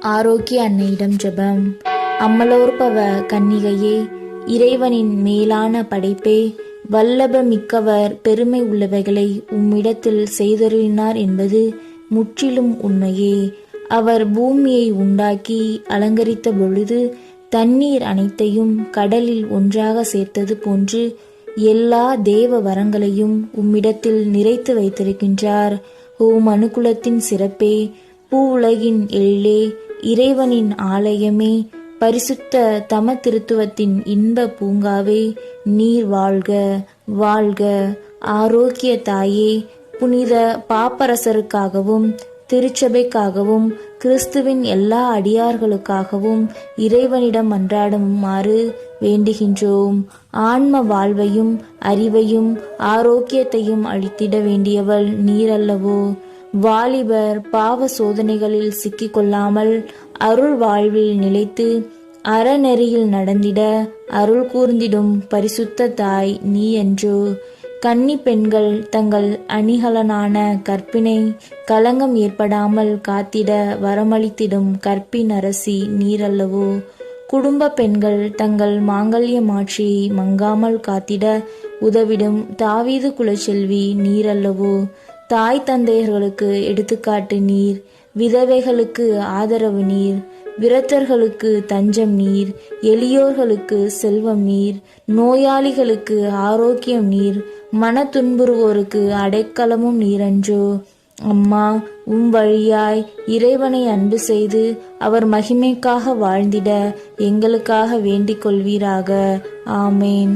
ஆரோக்கிய அன்னையிடம் ஜெபம். அம்மலோற்பவ கன்னிகையே இறைவனின் மேலான படைப்பே வல்லப மிக்கவர் பெருமை உள்ளவைகளை உம்மிடத்தில் செய்தருளினார் என்பது முற்றிலும் உண்மையே. அவர் பூமியை உண்டாக்கி அலங்கரித்த பொழுது தண்ணீர் அனைத்தையும் கடலில் ஒன்றாக சேர்த்தது போன்று எல்லா தேவ வரங்களையும் உம்மிடத்தில் நிறைத்து வைத்திருக்கின்றார். ஓ மனுக்குலத்தின் சிறப்பே பூ உலகின் எழிலே இறைவனின் ஆலயமே பரிசுத்த தம திருத்துவத்தின் இன்ப பூங்காவே நீர் வாழ்க வாழ்க. ஆரோக்கிய தாயே புனித பாப்பரசருக்காகவும் திருச்சபைக்காகவும் கிறிஸ்துவின் எல்லா அடியார்களுக்காகவும் இறைவனிடம் மன்றாடுமாறு வேண்டுகின்றோம். ஆன்ம வாழ்வையும் அறிவையும் ஆரோக்கியத்தையும் அளித்திட வேண்டியவள் நீரல்லவோ? வாலிபர் பாவ சோதனைகளில் சிக்கிக்கொள்ளாமல் அருள் வாழ்வில் நிலைத்து அறநெறியில் நடந்திட அருள் கூர்ந்திடும் பரிசுத்த தாய் நீ என்று. கன்னி பெண்கள் தங்கள் அணிகலனான கற்பினை களங்கம் ஏற்படாமல் காத்திட வரமளித்திடும் கற்பின் அரசி நீரல்லவோ. குடும்ப பெண்கள் தங்கள் மாங்கல்ய மாட்சியை மங்காமல் காத்திட உதவிடும் தாவீது குலச்செல்வி நீரல்லவோ. தாய் தந்தையர்களுக்கு எடுத்துக்காட்டு நீர் விதவைகளுக்கு ஆதரவு நீர் விரத்தர்களுக்கு தஞ்சம் நீர் எளியோர்களுக்கு செல்வம் நீர் நோயாளிகளுக்கு ஆரோக்கியம் நீர் மன துன்புறுவோருக்கு அடைக்கலமும் நீரன்றோ அம்மா உம் வழியாய் இறைவனை அன்பு செய்து அவர் மகிமைக்காக வாழ்ந்திட எங்களுக்காக வேண்டிக் கொள்வீராக. ஆமேன்.